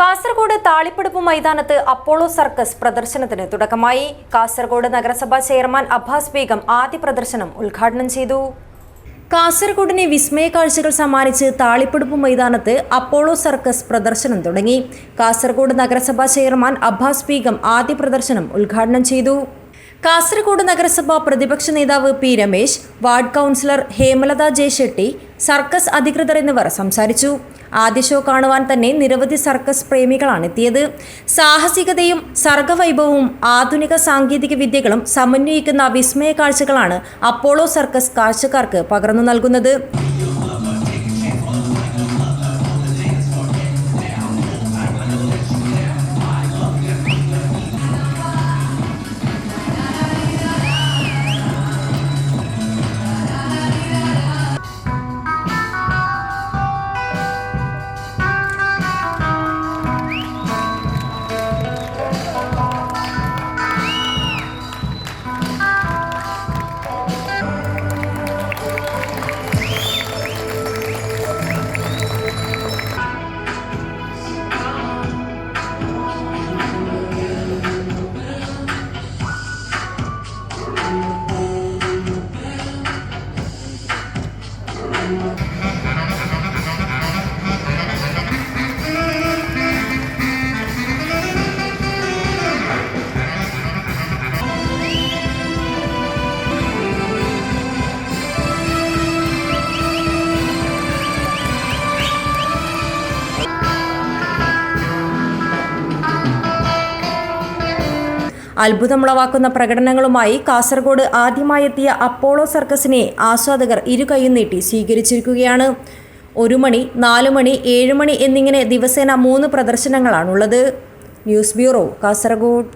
കാസർഗോഡ് താളിപ്പടുപ്പ് മൈതാനത്ത് Apollo circus പ്രദർശനത്തിന് തുടക്കമായി. കാസർഗോഡ് നഗരസഭാ ചെയർമാൻ അബ്ബാസ് ബീഗം ആദ്യ പ്രദർശനം ഉദ്ഘാടനം ചെയ്തു. കാസർഗോഡിനെ വിസ്മയ കാഴ്ചകൾ സമ്മാനിച്ച് താളിപ്പടുപ്പ് മൈതാനത്ത് അപ്പോളോ സർക്കസ് പ്രദർശനം തുടങ്ങി. കാസർഗോഡ് നഗരസഭാ ചെയർമാൻ അബ്ബാസ് ബീഗം ആദ്യ പ്രദർശനം ഉദ്ഘാടനം ചെയ്തു. കാസർഗോഡ് നഗരസഭ പ്രതിപക്ഷ നേതാവ് P Ramesh ward councillor Hemalatha Jayashetty circus അധികൃതർ എന്നിവർ സംസാരിച്ചു. ആദ്യ ഷോ കാണുവാൻ തന്നെ നിരവധി സർക്കസ് പ്രേമികളാണ് എത്തിയത്. സാഹസികതയും സർഗവൈഭവവും ആധുനിക സാങ്കേതിക വിദ്യകളും സമന്വയിക്കുന്ന വിസ്മയ കാഴ്ചകളാണ് അപ്പോളോ സർക്കസ് കാഴ്ചക്കാർക്ക് പകർന്നു നൽകുന്നത്. അത്ഭുതമുളവാക്കുന്ന പ്രകടനങ്ങളുമായി കാസർഗോഡ് ആദ്യമായെത്തിയ അപ്പോളോ സർക്കസിനെ ആസ്വാദകർ ഇരുകൈയും നീട്ടി സ്വീകരിച്ചിരിക്കുകയാണ്. ഒരു മണി നാല് മണി ഏഴ് മണി എന്നിങ്ങനെ ദിവസേന മൂന്ന് പ്രദർശനങ്ങളാണുള്ളത്. News bureau Kasaragod.